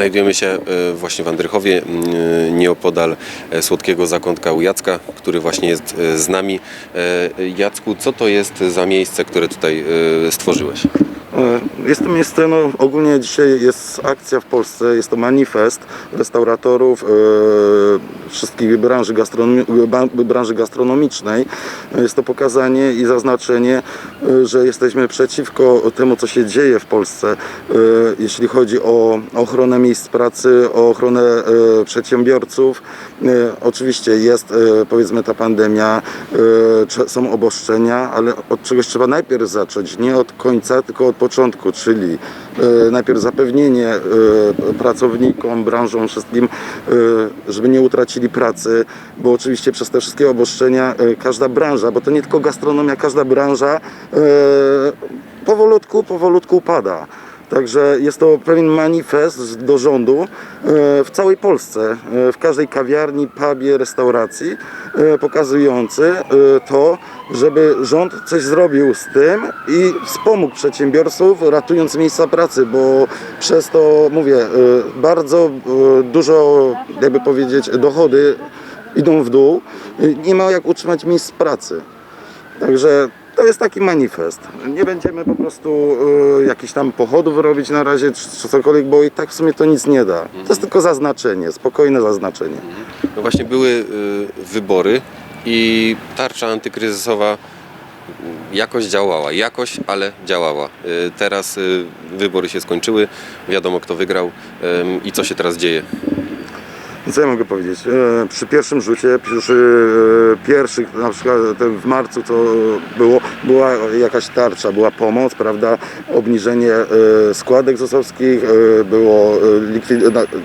Znajdujemy się e, właśnie w Andrychowie, m, nieopodal e, słodkiego zakątka u Jacka, który właśnie jest e, z nami. E, Jacku, co to jest za miejsce, które tutaj e, stworzyłeś? E, Jest to miejsce, no ogólnie dzisiaj jest akcja w Polsce, jest to manifest restauratorów e, wszystkich branży, gastronomi- branży gastronomicznej. Jest to pokazanie i zaznaczenie, e, że jesteśmy przeciwko temu, co się dzieje w Polsce, e, jeśli chodzi o ochronę miejsc pracy, o ochronę e, przedsiębiorców. E, Oczywiście jest e, powiedzmy ta pandemia, e, są obostrzenia, ale od czegoś trzeba najpierw zacząć, nie od końca, tylko od początku, czyli e, najpierw zapewnienie e, pracownikom, branżom, wszystkim, e, żeby nie utracili pracy, bo oczywiście przez te wszystkie obostrzenia każda branża, bo to nie tylko gastronomia, każda branża powolutku, powolutku upada. Także jest to pewien manifest do rządu e, w całej Polsce, e, w każdej kawiarni, pubie, restauracji, e, pokazujący to, żeby rząd coś zrobił z tym i wspomógł przedsiębiorców, ratując miejsca pracy, bo przez to, mówię, bardzo dużo, jakby powiedzieć, dochody idą w dół. Nie ma jak utrzymać miejsc pracy. Także to jest taki manifest. Nie będziemy po prostu y, jakichś tam pochodów robić na razie, czy, czy cokolwiek, bo i tak w sumie to nic nie da. To jest tylko zaznaczenie, spokojne zaznaczenie. No właśnie były y, wybory i tarcza antykryzysowa jakoś działała, jakoś, ale działała. Y, Teraz y, wybory się skończyły, wiadomo kto wygrał ym, i co się teraz dzieje. Co ja mogę powiedzieć? E, Przy pierwszym rzucie, przy e, pierwszych, na przykład w marcu to było, była jakaś tarcza, była pomoc, prawda? Obniżenie e, składek ZUS-owskich, było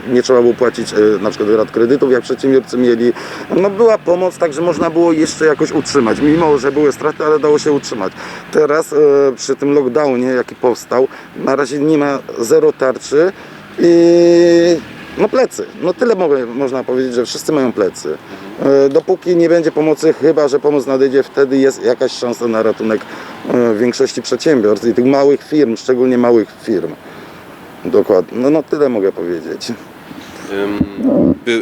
nie trzeba było płacić na przykład rat kredytów, jak przedsiębiorcy mieli. No była pomoc, także można było jeszcze jakoś utrzymać, mimo że były straty, ale dało się utrzymać. Teraz przy tym lockdownie, jaki powstał, na razie nie ma zero tarczy i no plecy. No tyle mogę, można powiedzieć, że wszyscy mają plecy. E, Dopóki nie będzie pomocy, chyba że pomoc nadejdzie, wtedy jest jakaś szansa na ratunek e, większości przedsiębiorstw i tych małych firm, szczególnie małych firm. Dokładnie. No, no tyle mogę powiedzieć.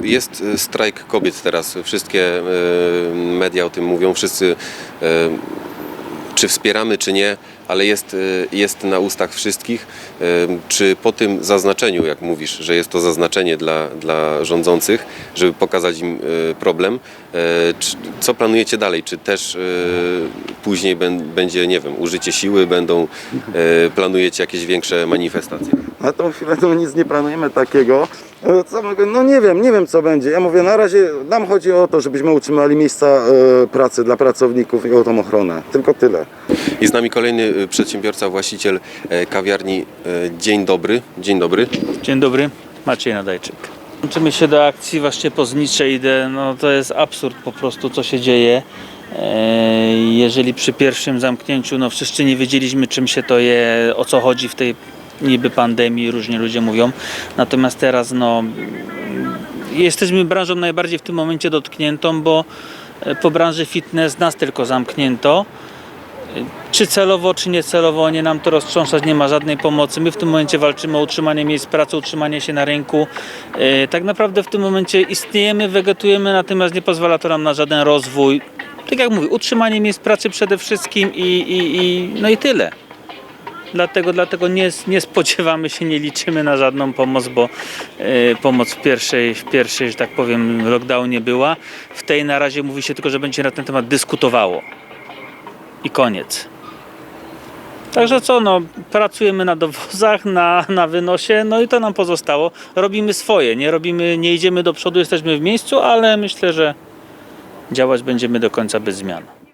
Jest y, strajk kobiet teraz. Wszystkie media o tym mówią. Wszyscy, czy wspieramy, czy nie, ale jest, y, jest na ustach wszystkich. Ym, Czy po tym zaznaczeniu, jak mówisz, że jest to zaznaczenie dla, dla rządzących, żeby pokazać im y, problem, y, czy- co planujecie dalej? Czy też y, później bę- będzie, nie wiem, użycie siły, będą, y, planujecie jakieś większe manifestacje? Na tą chwilę to nic nie planujemy takiego. E, Co mogę? No nie wiem, nie wiem co będzie. Ja mówię, na razie nam chodzi o to, żebyśmy utrzymali miejsca e, pracy dla pracowników i o tą ochronę. Tylko tyle. I z nami kolejny y, przedsiębiorca, właściciel e, kawiarni. E, Dzień dobry. Dzień dobry. Dzień dobry, Maciej Nadajczyk. Łączymy się do akcji właśnie po znicze idę. No to jest absurd po prostu, co się dzieje. E, Jeżeli przy pierwszym zamknięciu, no wszyscy nie wiedzieliśmy czym się to je, o co chodzi w tej niby pandemii, różnie ludzie mówią. Natomiast teraz no jesteśmy branżą najbardziej w tym momencie dotkniętą, bo e, po branży fitness nas tylko zamknięto. Czy celowo, czy niecelowo, nie nam to roztrząsać, nie ma żadnej pomocy. My w tym momencie walczymy o utrzymanie miejsc pracy, utrzymanie się na rynku. E, Tak naprawdę w tym momencie istniejemy, wegetujemy, natomiast nie pozwala to nam na żaden rozwój. Tak jak mówię, utrzymanie miejsc pracy przede wszystkim i, i, i no i tyle. Dlatego, dlatego nie, nie spodziewamy się, nie liczymy na żadną pomoc, bo e, pomoc w pierwszej, w pierwszej, że tak powiem, lockdownie była. W tej na razie mówi się tylko, że będzie na ten temat dyskutowało. I koniec. Także co, no, pracujemy na dowozach, na, na wynosie, no i to nam pozostało. Robimy swoje, nie robimy, nie idziemy do przodu, jesteśmy w miejscu, ale myślę, że działać będziemy do końca bez zmian.